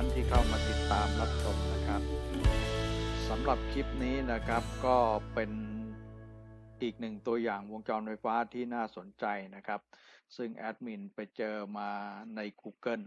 ท่านที่เข้ามาติดตามรับชมนะครับสำหรับคลิปนี้นะครับก็เป็นอีกหนึ่งตัวอย่างวงจรไฟฟ้าที่น่าสนใจนะครับ ซึ่งแอดมินไปเจอมาใน Google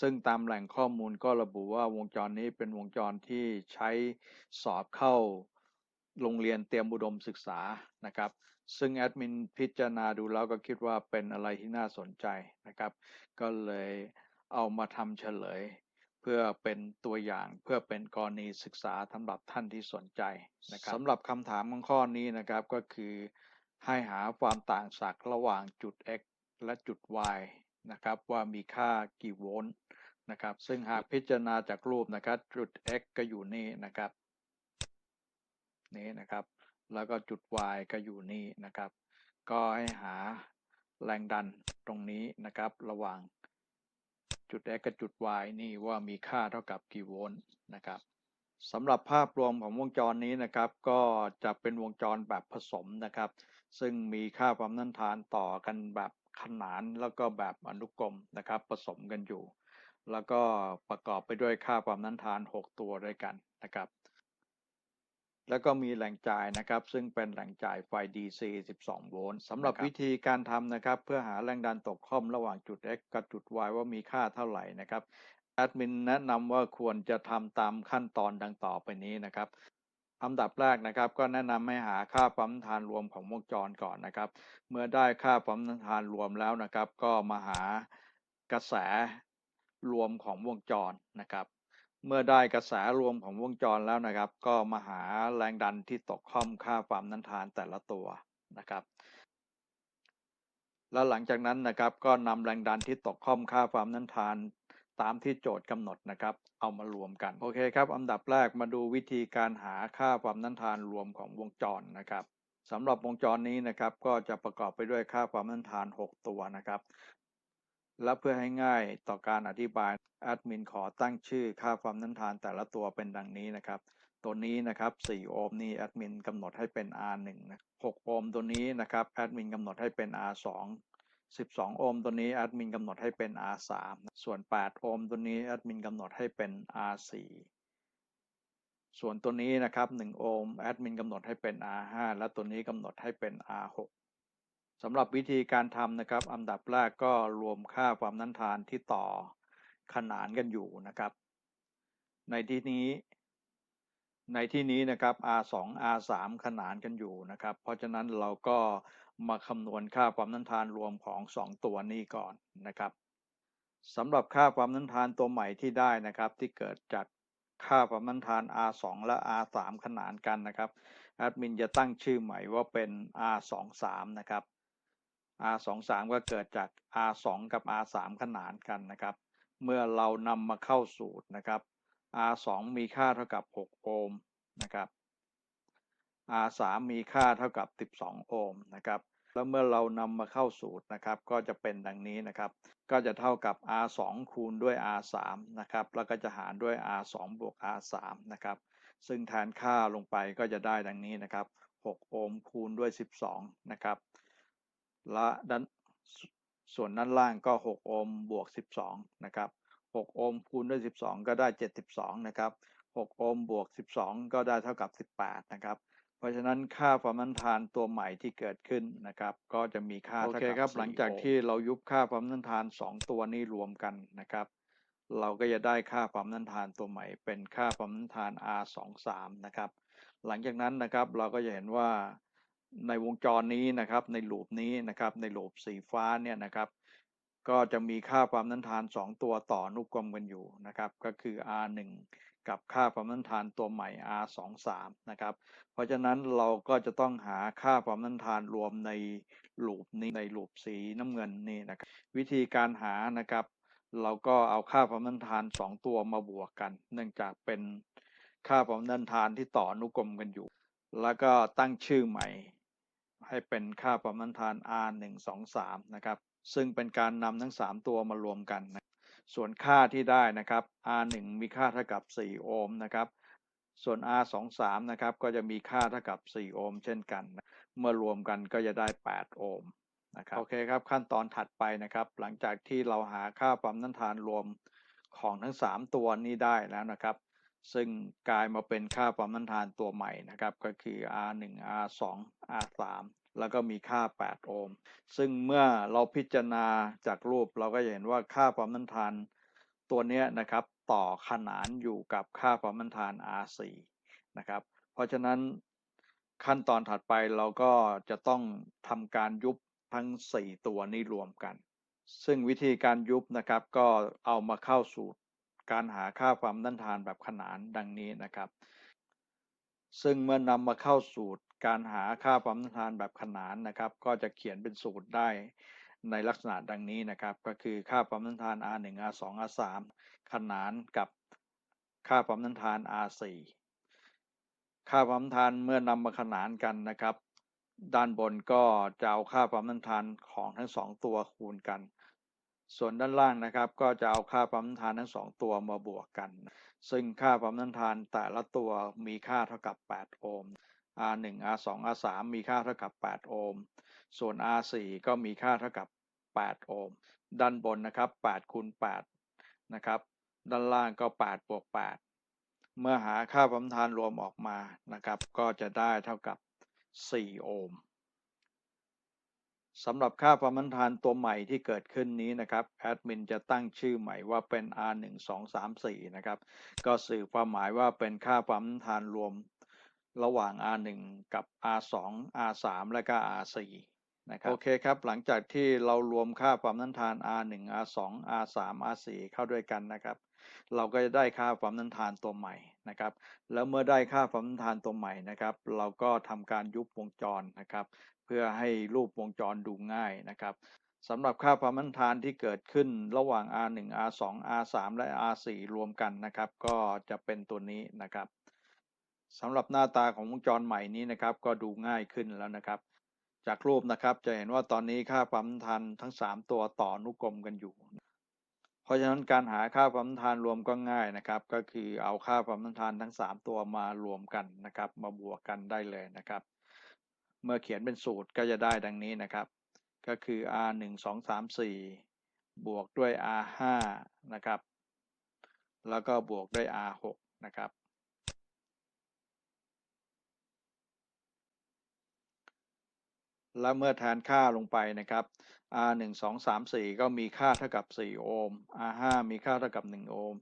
ซึ่งตามแหล่งข้อมูลก็ระบุว่าวงจรนี้เป็นวงจรที่ใช้สอบเข้าโรงเรียนเตรียมอุดมศึกษานะครับ ซึ่งแอดมินพิจารณาดูแล้วก็คิดว่าเป็นอะไรที่น่าสนใจนะครับ ก็เลยเอามาทำเฉลย เพื่อเป็นตัวอย่างเพื่อเป็นกรณีศึกษาสำหรับท่านที่สนใจนะครับสำหรับคำถามของข้อนี้นะครับก็คือให้หาความต่างศักย์ระหว่างจุด x และจุด y นะครับว่ามีค่ากี่โวลต์นะครับซึ่งหากพิจารณาจากรูปนะครับจุด x ก็อยู่นี่นะครับนี้นะครับแล้วก็จุด y ก็อยู่นี่นะครับ ก็ให้หาแรงดันตรงนี้นะครับ ระหว่าง จุด x กับจุด y นี่ว่ามีค่าเท่ากับกี่โวลต์นะครับสำหรับภาพรวมของวงจรนี้นะครับ ก็จะเป็นวงจรแบบผสมนะครับ ซึ่งมีค่าความต้านทานต่อกันแบบขนานแล้วก็แบบอนุกรมนะครับ ผสมกันอยู่ แล้วก็ประกอบไปด้วยค่าความต้านทาน 6 ตัวด้วยกันนะครับ แล้วก็มีแหล่งจ่ายนะครับ ซึ่งเป็นแหล่งจ่ายไฟ DC 12 โวลต์สำหรับวิธีการทำนะครับ เพื่อหาแรงดันตกค่อมระหว่างจุด X กับจุด Y ว่ามีค่าเท่าไหร่นะครับแอดมินแนะนำว่าควรจะทำตามขั้นตอนดังต่อไปนี้นะครับอันดับแรกนะครับ ก็แนะนำให้หาค่าความต้านทานรวมของวงจรก่อนนะครับ เมื่อได้ค่าความต้านทานรวมแล้วนะครับ ก็มาหากระแสรวมของวงจรนะครับ เมื่อได้กระแสรวมของวงจรแล้วนะครับ ก็มาหาแรงดันที่ตกค่อมค่าความต้นทานแต่ละตัวนะครับ แล้วหลังจากนั้นนะครับก็นำแรงดันที่ตกค่อมค่าความต้นทานตามที่โจทย์กำหนดนะครับ เอามารวมกัน โอเคครับ อันดับแรกมาดูวิธีการหาค่าความต้นทานรวมของวงจรนะครับสำหรับวงจรนี้นะครับ ก็จะประกอบไปด้วยค่าความต้นทาน 6 ตัวนะครับ และเพื่อให้ง่ายต่อการอธิบายแอดมินขอตั้งชื่อค่าความต้านทานแต่ละตัวเป็นดังนี้นะครับ ตัวนี้นะครับ 4 โอห์มนี่แอดมินกำหนดให้เป็น R1 นะ6โอห์มตัวนี้นะครับแอดมินกำหนดให้เป็น R2 12 โอห์มตัวนี้แอดมินกำหนดให้เป็น R3 ส่วน 8 โอห์มตัวนี้แอดมินกำหนดให้เป็น R4 ส่วนตัวนี้นะครับ 1 โอห์มแอดมินกำหนดให้เป็น R5 และตัวนี้กำหนดให้เป็น R6 สำหรับวิธีการทำนะครับ อันดับแรกก็รวมค่าความต้นทานที่ต่อขนานกันอยู่นะครับ ในที่นี้ ในที่นี้นะครับ R2 R3 ขนานกันอยู่นะครับ เพราะฉะนั้นเราก็มาคำนวณค่าความต้นทานรวมของ 2 ตัวนี้ก่อนนะครับสำหรับค่าความต้นทานตัวใหม่ที่ได้นะครับ ที่เกิดจากค่าความต้นทาน R2 และ R3 ขนานกันนะครับแอดมินจะตั้งชื่อใหม่ว่าเป็น R23 นะครับ R23 ก็เกิดจาก R2 กับ R3 ขนานกันนะครับ เมื่อเรานำมาเข้าสูตรนะครับ R2 มีค่าเท่ากับ 6 โอห์มนะครับ R3 มีค่าเท่ากับ 12 โอห์มนะครับ แล้วเมื่อเรานำมาเข้าสูตรนะครับ ก็จะเป็นดังนี้นะครับ ก็จะเท่ากับ R2 คูณด้วย R3 นะครับ แล้วก็จะหารด้วย R2 บวก R3 นะครับ ซึ่งแทนค่าลงไปก็จะได้ดังนี้นะครับ 6 โอห์มคูณด้วย 12 นะครับ ละด้านส่วนด้านล่างก็ 6 โอห์มบวก 12 นะครับ 6 โอห์มคูณด้วย 12 ก็ได้ 72 นะครับ 6 โอห์มบวก 12 ก็ได้เท่ากับ 18 นะครับ เพราะฉะนั้นค่าความต้านทานตัวใหม่ที่เกิดขึ้นนะครับ ก็จะมีค่าโอเท่าเคกับครับ หลังจากที่เรายุบค่าความต้านทาน 2 ตัวนี้รวมกันนะครับ เราก็จะได้ค่าความต้านทานตัวใหม่ เป็นค่าความต้านทาน R23 นะครับ หลังจากนั้นนะครับเราก็จะเห็นว่า ในวงจรนี้นะครับ ในลูปนี้นะครับ ในลูปสีฟ้าเนี่ยนะครับ ก็จะมีค่าความต้านทาน 2 ตัวต่ออนุกรมกันอยู่นะครับ ก็คือ R1 กับค่าความต้านทานตัวใหม่ R23 นะครับ เพราะฉะนั้นเราก็จะต้องหาค่าความต้านทานรวมในลูปนี้ในลูปสีน้ำเงินนี่นะครับ วิธีการหานะครับ เราก็เอาค่าความต้านทาน 2 ตัวมาบวกกัน เนื่องจากเป็นค่าความต้านทานที่ต่ออนุกรมกันอยู่ แล้วก็ตั้งชื่อใหม่ ให้เป็นค่าความต้านทาน R123 นะครับ ซึ่งเป็นการนำทั้ง 3 ตัวมารวมกันนะส่วนค่าที่ได้นะครับ R1 มีค่าเท่ากับ 4 โอห์มนะครับ ส่วน R23 นะครับก็จะมีค่าเท่ากับ 4 โอห์มเช่นกันนะเมื่อรวมกันก็จะได้ 8 โอห์มนะครับ โอเคครับ ขั้นตอนถัดไปนะครับ หลังจากที่เราหาค่าความต้านทานรวมของทั้ง 3 ตัวนี้ได้แล้วนะครับ ซึ่งกลายมาเป็นค่าความต้านทานตัวใหม่นะครับ ก็คือ R1 R2 R3 แล้วก็มีค่า 8 โอห์ม ซึ่งเมื่อเราพิจารณาจากรูปเราก็จะเห็นว่าค่าความต้านทานตัวนี้นะครับต่อขนานอยู่กับค่าความต้านทาน R4 นะครับ เพราะฉะนั้นขั้นตอนถัดไปเราก็จะต้องทำการยุบทั้ง 4 ตัวนี้รวมกัน ซึ่งวิธีการยุบนะครับก็เอามาเข้าสู่ การหาค่าความต้านทานแบบขนานดังนี้นะครับ ซึ่งเมื่อนำมาเข้าสูตรการหาค่าความต้านทานแบบขนานนะครับ ก็จะเขียนเป็นสูตรได้ในลักษณะดังนี้นะครับ ก็คือค่าความต้านทาน R1 R2 R3 ขนานกับค่าความต้านทาน R4 ค่าความต้านทานเมื่อนำมาขนานกันนะครับ ด้านบนก็จะเอาค่าความต้านทานของทั้งสองตัวคูณกัน ส่วนด้านล่างนะครับก็จะเอาค่าความต้านทานทั้งสองตัวมาบวกกัน ซึ่งค่าความต้านทานแต่ละตัวมีค่าเท่ากับ 8 โอห์ม R1 R2 R3 มีค่าเท่ากับ 8 โอห์ม ส่วน R4 ก็มีค่าเท่ากับ 8 โอห์ม ด้านบนนะครับ8คูณ8นะครับ ด้านล่างก็ 8 บวก 8 เมื่อหาค่าความต้านทานรวมออกมานะครับ ก็จะได้เท่ากับ 4 โอห์ม สำหรับค่าความต้านทานตัวใหม่ที่เกิดขึ้นนี้นะครับแอดมินจะตั้งชื่อใหม่ว่าเป็น R1 2 3 4นะครับก็สื่อความหมายว่าเป็นค่าความต้านทานรวมระหว่าง R1 กับ R2 R3 และก็ R4 นะครับโอเคครับ หลังจากที่เรารวมค่าความต้านทาน R1 R2 R3 R4 เข้าด้วยกันนะครับ เราก็จะได้ค่าความต้านทานตัวใหม่นะครับ แล้วเมื่อได้ค่าความต้านทานตัวใหม่นะครับ เราก็ทำการยุบวงจรนะครับ เพื่อให้รูปวงจรดูง่ายนะครับสำหรับค่าความต้านทานที่เกิดขึ้นระหว่าง R1 R2 R3 และ R4 รวมกันนะครับ ก็จะเป็นตัวนี้นะครับสำหรับหน้าตาของวงจรใหม่นี้นะครับ ก็ดูง่ายขึ้นแล้วนะครับ จากรูปนะครับจะเห็นว่าตอนนี้ค่าความต้านทานทั้ง 3 ตัวต่อนุกรมกันอยู่ เพราะฉะนั้นการหาค่าความต้านทานรวมก็ง่ายนะครับ ก็คือเอาค่าความต้านทานทั้ง 3 ตัวมารวมกันนะครับ มาบวกกันได้เลยนะครับ เมื่อเขียนเป็นสูตรก็จะได้ดังนี้นะครับ ก็คือ r 1 2 3 4 บวกด้วย r 5นะครับ แล้วก็บวกด้วย r 6นะครับ แล้วเมื่อแทนค่าลงไปนะครับ R 1 2 3 4 ก็มีค่าเท่ากับ 4 โอห์ม R 5มีค่าเท่ากับ 1 โอห์ม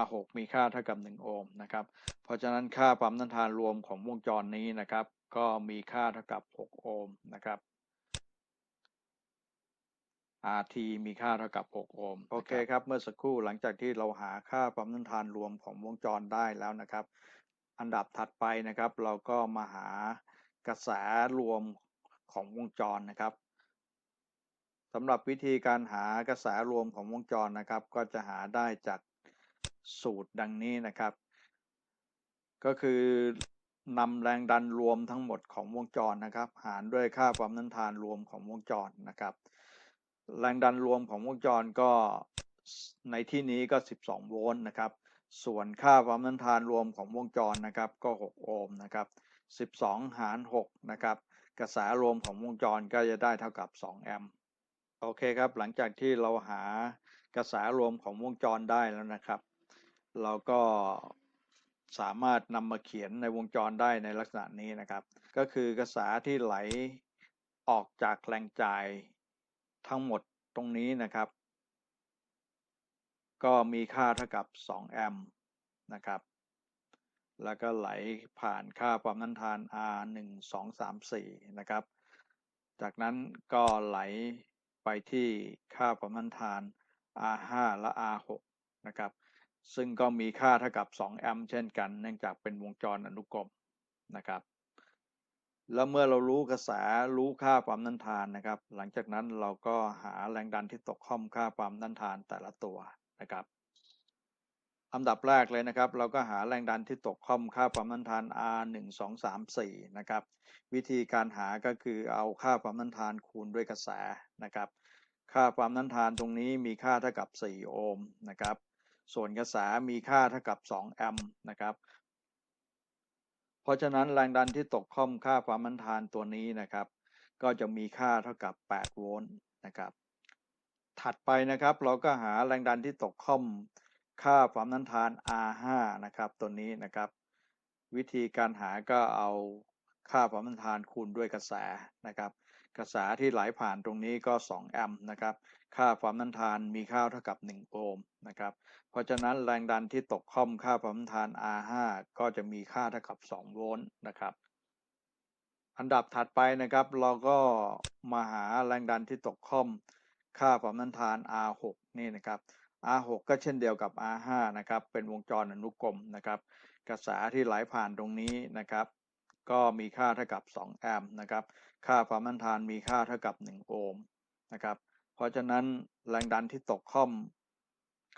R 6มีค่าเท่ากับ 1 โอห์มนะครับ เพราะฉะนั้นค่าความต้านทานรวมของวงจรนี้นะครับ ก็มีค่าเท่ากับ 6 โอห์มนะครับ RT มีค่าเท่ากับ 6 โอห์ม โอเคครับ เมื่อสักครู่หลังจากที่เราหาค่าความต้านทานรวมของวงจรได้แล้วนะครับ อันดับถัดไปนะครับ เราก็มาหากระแสรวม ของวงจรนะครับสำหรับวิธีการหากระแสรวมของวงจรนะครับ ก็จะหาได้จากสูตรดังนี้นะครับ ก็คือนำแรงดันรวมทั้งหมดของวงจรนะครับ หารด้วยค่าความต้านทานรวมของวงจรนะครับ แรงดันรวมของวงจรก็ในที่นี้ก็ 12 โวลต์นะครับ ส่วนค่าความต้านทานรวมของวงจรนะครับ ก็ 6 โอห์มนะครับ 12 หาร 6 นะครับ กระแสรวมของวงจรก็จะได้เท่ากับ 2 แอมป์โอเคครับ หลังจากที่เราหากระแสรวมของวงจรได้แล้วนะครับ เราก็สามารถนำมาเขียนในวงจรได้ในลักษณะนี้นะครับ ก็คือกระแสที่ไหลออกจากแรงจ่ายทั้งหมดตรงนี้นะครับ ก็มีค่าเท่ากับ 2 แอมป์นะครับ แล้วก็ไหลผ่านค่าความต้านทาน R 1 2 3 4นะครับ จากนั้นก็ไหลไปที่ค่าความต้านทาน R5 และ R6 นะครับ ซึ่งก็มีค่าเท่ากับ 2 แอมป์เช่นกัน เนื่องจากเป็นวงจรอนุกรมนะครับ แล้วเมื่อเรารู้กระแสรู้ค่าความต้านทานนะครับ หลังจากนั้นเราก็หาแรงดันที่ตกข้อมค่าความต้านทานแต่ละตัวนะครับ อันดับแรกเลยนะครับ เราก็หาแรงดันที่ตกข้อมค่าความต้านทาน R 1 2 3 4นะครับ วิธีการหาก็คือเอาค่าความต้านทานคูณด้วยกระแสนะครับ ค่าความต้านทานตรงนี้มีค่าเท่ากับ 4 โอห์มนะครับ ส่วนกระแสมีค่าเท่ากับ 2 แอมป์นะครับ เพราะฉะนั้นแรงดันที่ตกข้อมค่าความต้านทานตัวนี้นะครับ ก็จะมีค่าเท่ากับ 8 โวลต์นะครับ ถัดไปนะครับเราก็หาแรงดันที่ตกข้อม ค่าความต้านทาน R5 นะครับ ตัวนี้นะครับ วิธีการหาก็เอาค่าความต้านทานคูณด้วยกระแสนะครับ กระแสที่ไหลผ่านตรงนี้ก็ 2 แอมป์นะครับ ค่าความต้านทานมีค่าเท่ากับ 1 โอห์มนะครับ เพราะฉะนั้นแรงดันที่ตกค่อมค่าความต้านทาน R5 ก็จะมีค่าเท่ากับ 2 โวลต์นะครับอันดับถัดไปนะครับเราก็มาหาแรงดันที่ตกค่อมค่าความต้านทาน R6 นี่นะครับ R6 ก็เช่นเดียวกับ R5 นะครับ เป็นวงจรอนุกรมนะครับ กระแสที่ไหลผ่านตรงนี้นะครับ ก็มีค่าเท่ากับ 2 แอมป์นะครับ ค่าความต้านทานมีค่าเท่ากับ 1 โอห์มนะครับ เพราะฉะนั้นแรงดันที่ตกค่อม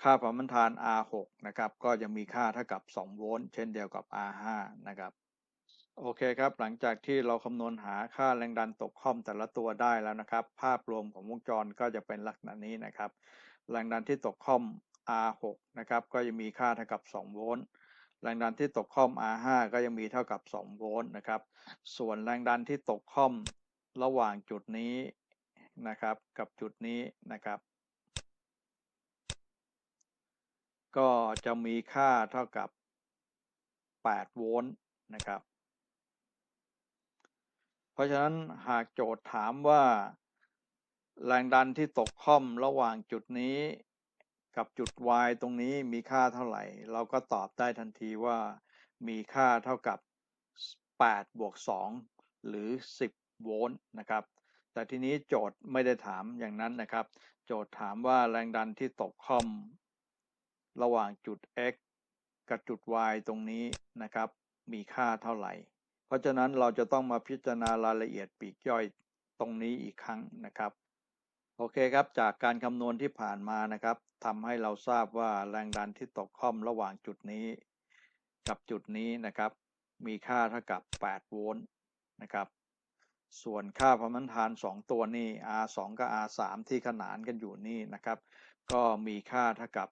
ค่าความต้านทาน R6 นะครับ ก็จะมีค่าเท่ากับ 2 โวลต์เช่นเดียวกับ R5 นะครับ โอเคครับ หลังจากที่เราคำนวณหาค่าแรงดันตกค่อมแต่ละตัวได้แล้วนะครับ ภาพรวมของวงจรก็จะเป็นลักษณะนี้นะครับ แรงดันที่ตกคอม R6 นะครับก็จะมีค่าเท่ากับ 2 โวลต์แรงดันที่ตกคอม R5 ก็ยังมีเท่ากับ 2 โวลต์นะครับ ส่วนแรงดันที่ตกคอมระหว่างจุดนี้นะครับกับจุดนี้นะครับ ก็จะมีค่าเท่ากับ 8 โวลต์นะครับ เพราะฉะนั้นหากโจทย์ถามว่า แรงดันที่ตกค่อมระหว่างจุดนี้กับจุด y ตรงนี้มีค่าเท่าไหร่ เราก็ตอบได้ทันทีว่ามีค่าเท่ากับ 8 บวก 2 หรือ 10 โวลต์นะครับ แต่ทีนี้โจทย์ไม่ได้ถามอย่างนั้นนะครับ โจทย์ถามว่าแรงดันที่ตกค่อม ระหว่างจุด x กับจุด y ตรงนี้นะครับ มีค่าเท่าไหร่ เพราะฉะนั้นเราจะต้องมาพิจารณารายละเอียดปีกย่อยตรงนี้อีกครั้งนะครับ โอเคครับจากการคำนวณที่ผ่านมานะครับทำให้เราทราบว่าแรงดันที่ตกค่อมระหว่างจุดนี้ กับจุดนี้นะครับ มีค่าเท่ากับ 8 โวลต์นะครับ ส่วนค่าความต้านทาน 2 ตัวนี้ R2 กับ R3 ที่ขนานกันอยู่นี่นะครับ ก็มีค่าเท่ากับ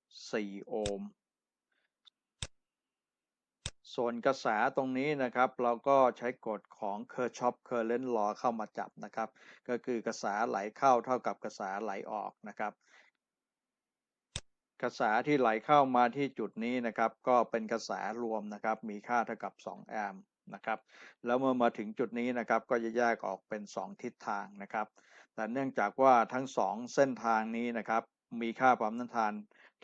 4 โอห์ม ส่วนกระแสตรงนี้นะครับ เราก็ใช้กฎของ Kirchhoff Current Law เข้ามาจับนะครับ ก็คือกระแสไหลเข้าเท่ากับกระแสไหลออกนะครับ กระแสที่ไหลเข้ามาที่จุดนี้นะครับ ก็เป็นกระแสรวมนะครับ มีค่าเท่ากับ 2 แอมป์นะครับ แล้วเมื่อมาถึงจุดนี้นะครับ ก็จะแยกออกเป็น 2 ทิศทางนะครับ แต่เนื่องจากว่าทั้ง 2 เส้นทางนี้นะครับ มีค่าความต้านทาน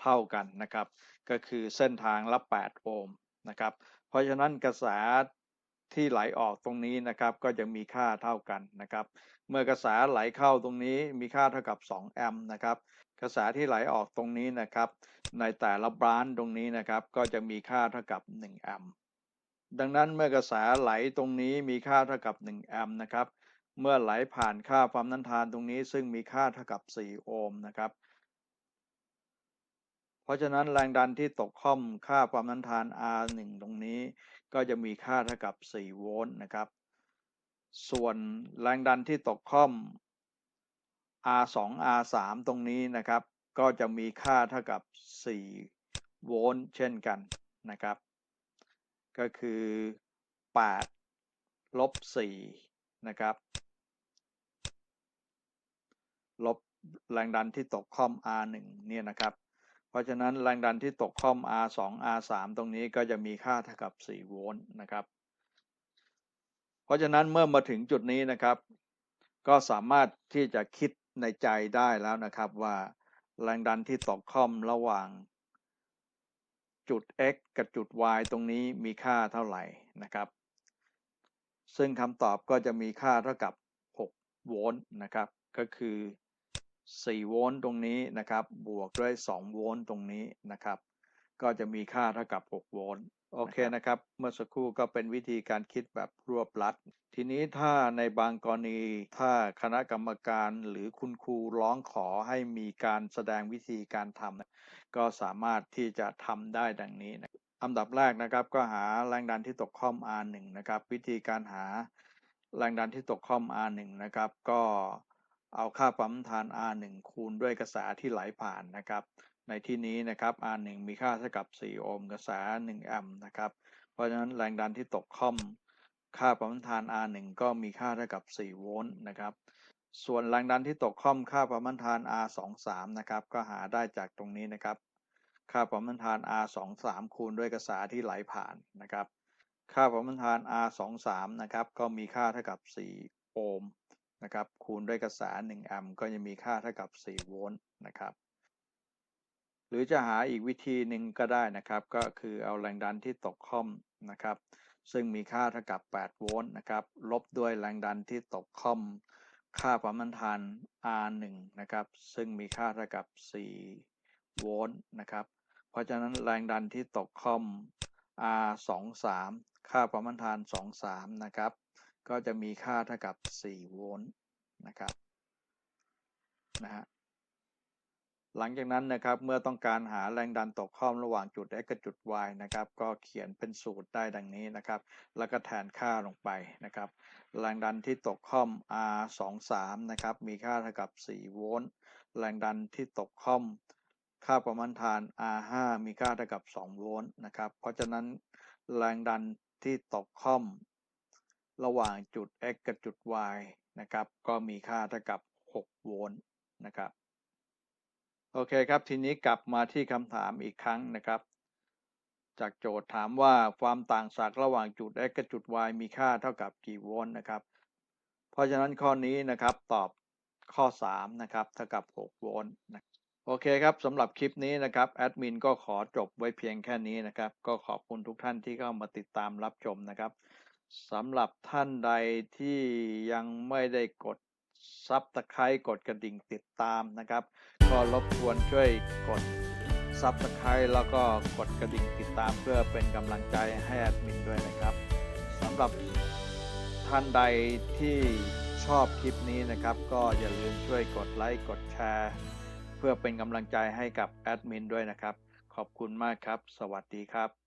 เท่ากันนะครับ ก็คือเส้นทางละ 8 โอห์มนะครับ เพราะฉะนั้นกระแสที่ไหลออกตรงนี้นะครับ ก็จะมีค่าเท่ากันนะครับ เมื่อกระแสไหลเข้าตรงนี้มีค่าเท่ากับ 2 แอมป์นะครับ กระแสที่ไหลออกตรงนี้นะครับ ในแต่ละบรานตรงนี้นะครับ ก็จะมีค่าเท่ากับ 1 แอมป์ดังนั้นเมื่อกระแสไหลตรงนี้มีค่าเท่ากับ 1 แอมป์นะครับ เมื่อไหลผ่านค่าความต้านทานตรงนี้ ซึ่งมีค่าเท่ากับ 4 โอห์มนะครับ เพราะฉะนั้นแรงดันที่ตกค่อมค่าความต้านทาน R1 ตรงนี้ก็จะมีค่าเท่ากับ 4 โวลต์นะครับ ส่วนแรงดันที่ตกค่อม R2 R3 ตรงนี้นะครับ ก็จะมีค่าเท่ากับ 4 โวลต์เช่นกันนะครับ ก็คือ 8 ลบ 4 นะครับ ลบแรงดันที่ตกค่อม R1 เนี่ยนะครับ เพราะฉะนั้นแรงดันที่ตกค่อม R2 R3 ตรงนี้ก็จะมีค่าเท่ากับ 4 โวลต์นะครับ เพราะฉะนั้นเมื่อมาถึงจุดนี้นะครับ ก็สามารถที่จะคิดในใจได้แล้วนะครับว่าแรงดันที่ตกค่อมระหว่างจุด x กับจุด y ตรงนี้มีค่าเท่าไหร่นะครับ ซึ่งคำตอบก็จะมีค่าเท่ากับ 6 โวลต์นะครับ ก็คือ 4 โวลต์ตรงนี้นะครับ บวกด้วย 2 โวลต์ตรงนี้นะครับ ก็จะมีค่าเท่ากับ 6 โวลต์ โอเคนะครับ เมื่อสักครู่ก็เป็นวิธีการคิดแบบรวบลัด ทีนี้ถ้าในบางกรณี ถ้าคณะกรรมการหรือคุณครูร้องขอให้มีการแสดงวิธีการทำก็สามารถที่จะทำได้ดังนี้นะอันดับแรกนะครับก็หาแรงดันที่ตกค่อม R1 นะครับ วิธีการหาแรงดันที่ตกค่อม R1 นะครับ ก็ เอาค่าความต้านทาน R1 คูณด้วยกระแสที่ไหลผ่านนะครับ ในที่นี้นะครับ R1 มีค่าเท่ากับ 4 โอห์มกระแส 1 แอมป์นะครับ เพราะฉะนั้นแรงดันที่ตกค่อม ค่าความต้านทาน R1 ก็มีค่าเท่ากับ 4 โวลต์นะครับ ส่วนแรงดันที่ตกค่อมค่าความต้านทาน R23 นะครับ ก็หาได้จากตรงนี้นะครับ ค่าความต้านทาน R 2 3 คูณด้วยกระแสที่ไหลผ่านนะครับ ค่าความต้านทาน R 2 3 นะครับ ก็มีค่าเท่ากับ 4 โอห์ม นะครับคูณด้วยกระแส1แอมป์ก็จะมีค่าเท่ากับ 4 โวลต์นะครับ หรือจะหาอีกวิธีหนึ่งก็ได้นะครับ ก็คือเอาแรงดันที่ตกคอมนะครับ ซึ่งมีค่าเท่ากับ 8 โวลต์นะครับ ลบด้วยแรงดันที่ตกคอม ค่าความต้านทาน R1 นะครับ ซึ่งมีค่าเท่ากับ 4 โวลต์นะครับ เพราะฉะนั้นแรงดันที่ตกคอม R23 ค่าความต้านทาน 23 นะครับ ก็จะมีค่าเท่ากับ 4 โวลต์นะครับนะฮะหลังจากนั้นนะครับเมื่อต้องการหาแรงดันตกค่อมระหว่างจุด x กับจุด y นะครับ ก็เขียนเป็นสูตรได้ดังนี้นะครับ แล้วก็แทนค่าลงไปนะครับ แรงดันที่ตกค่อม R 2 3นะครับ มีค่าเท่ากับ 4 โวลต์แรงดันที่ตกค่อม ค่าประมาณทาน R 5มีค่าเท่ากับ 2 โวลต์นะครับ เพราะฉะนั้นแรงดันที่ตกค่อม ระหว่างจุด x กับจุด y นะครับ ก็มีค่าเท่ากับ 6 โวลต์นะครับ โอเคครับ ทีนี้กลับมาที่คำถามอีกครั้งนะครับ จากโจทย์ถามว่าความต่างศักย์ระหว่างจุด x กับจุด y มีค่าเท่ากับกี่โวลต์นะครับ เพราะฉะนั้นข้อนี้นะครับตอบข้อ 3 นะครับ เท่ากับ 6 โวลต์นะโอเคครับสำหรับคลิปนี้นะครับแอดมินก็ขอจบไว้เพียงแค่นี้นะครับ ก็ขอบคุณทุกท่านที่เข้ามาติดตามรับชมนะครับ สำหรับท่านใดที่ยังไม่ได้กดซับตะไคร้กดกระดิ่งติดตามนะครับ ก็รบกวนช่วยกดซับสไครต์แล้วก็กดกระดิ่งติดตามเพื่อเป็นกำลังใจให้แอดมินด้วยนะครับสำหรับท่านใดที่ชอบคลิปนี้นะครับ ก็อย่าลืมช่วยกดไลค์กดแชร์ เพื่อเป็นกำลังใจให้กับแอดมินด้วยนะครับ ขอบคุณมากครับ สวัสดีครับ